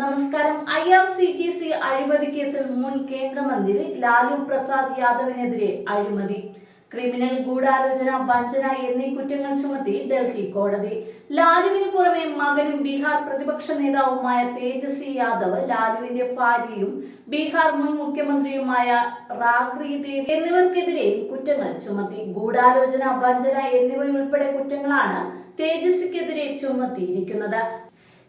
നമസ്കാരം. I R C T C അഴിമതി കേസിൽ മുൻ കേന്ദ്രമന്ത്രി ലാലു പ്രസാദ് യാദവിനെതിരെ അഴിമതി. ക്രിമിനൽ ഗൂഢാലോചന വഞ്ചന എന്നീ കുറ്റങ്ങൾ ചുമത്തി ഡൽഹി കോടതി. ലാലുവിന് പുറമെ മകനും ബീഹാർ പ്രതിപക്ഷ നേതാവുമായ തേജസ്വി യാദവ് ലാലുവിന്റെ ഭാര്യയും ബീഹാർ മുൻ മുഖ്യമന്ത്രിയുമായ റാഖ്രി ദേവി എന്നിവർക്കെതിരെ കുറ്റങ്ങൾ ചുമത്തി. ഗൂഢാലോചന വഞ്ചന എന്നിവയുൾപ്പെടെ കുറ്റങ്ങളാണ് തേജസ്വിക്കെതിരെ ചുമത്തിയിരിക്കുന്നത്.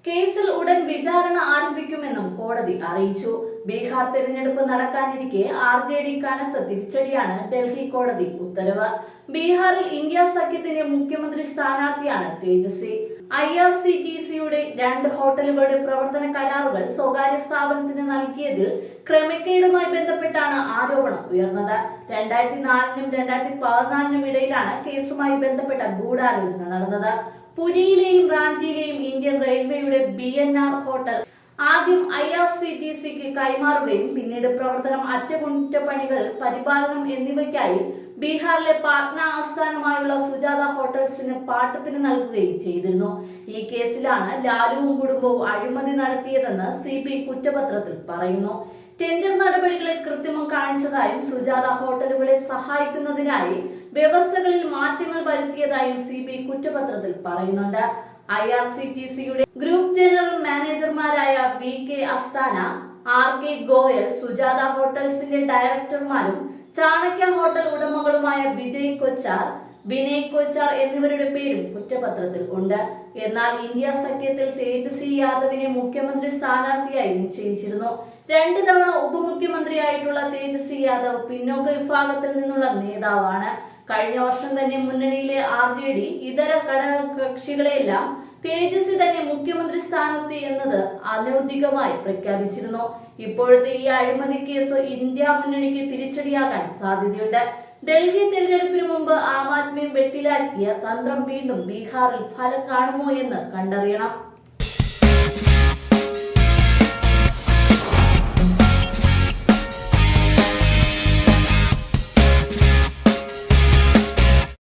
കേസിൽ ഉടൻ വിചാരണ ആരംഭിക്കുമെന്നും കോടതി അറിയിച്ചു. ബീഹാർ തെരഞ്ഞെടുപ്പ് നടക്കാനിരിക്കെ ആർ ജെ ഡി കനത്ത തിരിച്ചടിയാണ് ഡൽഹി കോടതി ഉത്തരവ്. ബീഹാറിൽ ഇന്ത്യ സഖ്യത്തിന്റെ മുഖ്യമന്ത്രി സ്ഥാനാർത്ഥിയാണ് Tejashwi. I R C T സിയുടെ രണ്ട് ഹോട്ടലുകളുടെ പ്രവർത്തന കരാറുകൾ സ്വകാര്യ സ്ഥാപനത്തിന് നൽകിയതിൽ ക്രമക്കേടുമായി ബന്ധപ്പെട്ടാണ് ആരോപണം ഉയർന്നത്. രണ്ടായിരത്തി നാലിനും രണ്ടായിരത്തി പതിനാലിനും ഇടയിലാണ് കേസുമായി ബന്ധപ്പെട്ട ഗൂഢാലോചന നടന്നത്. പുരിയിലെയും റാഞ്ചിയിലെയും ഇന്ത്യൻ റെയിൽവേയുടെ ബി എൻ ആർ ഹോട്ടൽ. ആദ്യം ഐ ആർ സി ടി സിക്ക് കൈമാറുകയും പിന്നീട് പ്രവർത്തനം അറ്റകുറ്റപ്പണികൾ പരിപാലനം എന്നിവയ്ക്കായി ബീഹാറിലെ പാട്ന ആസ്ഥാനമായുള്ള സുജാത ഹോട്ടൽസിന് പാട്ടത്തിന് നൽകുകയും ചെയ്തിരുന്നു. ഈ കേസിലാണ് ലാലുവും കുടുംബവും അഴിമതി നടത്തിയതെന്ന് സി കുറ്റപത്രത്തിൽ പറയുന്നു. ടെൻഡർ നടപടികളിൽ കൃത്രിമം കാണിച്ചതായും സുജാത ഹോട്ടലുകളെ സഹായിക്കുന്നതിനായി വ്യവസ്ഥകളിൽ മാറ്റങ്ങൾ വരുത്തിയതായും സി ബി കുറ്റപത്രത്തിൽ പറയുന്നുണ്ട്. ഐ ആർ സി ടി സിയുടെ group general മാനേജർമാരായ V K Asthana R K Goyal Sujata ഹോട്ടൽസിന്റെ ഡയറക്ടർമാരും ചാണക്യ ഹോട്ടൽ ഉടമകളുമായ വിജയ് കൊച്ചാർ വിനയ് കൊച്ചാർ എന്നിവരുടെ പേരും കുറ്റപത്രത്തിൽ ഉണ്ട്. എന്നാൽ ഇന്ത്യ സഖ്യത്തിൽ തേജസ്വി യാദവിനെ മുഖ്യമന്ത്രി സ്ഥാനാർത്ഥിയായി നിശ്ചയിച്ചിരുന്നു. രണ്ട് തവണ ഉപമുഖ്യമന്ത്രിയായിട്ടുള്ള തേജസ്വി യാദവ് പിന്നോക്ക വിഭാഗത്തിൽ നിന്നുള്ള നേതാവാണ്. കഴിഞ്ഞ വർഷം തന്നെ മുന്നണിയിലെ ആർ ജെ ഡി ഇതര ഘടക കക്ഷികളെല്ലാം തേജസ്വി തന്നെ മുഖ്യമന്ത്രി സ്ഥാനാർത്ഥി എന്നത് അനൗദ്യോഗികമായി പ്രഖ്യാപിച്ചിരുന്നു. ഇപ്പോഴത്തെ ഈ അഴിമതി കേസ് ഇന്ത്യ മുന്നണിക്ക് തിരിച്ചടിയാകാൻ സാധ്യതയുണ്ട്. ഡൽഹി തെരഞ്ഞെടുപ്പിന് മുമ്പ് ആം ആദ്മിയെ വെട്ടിലാക്കിയ തന്ത്രം വീണ്ടും ബീഹാറിൽ ഫലം കാണുമോ എന്ന് കണ്ടറിയണം.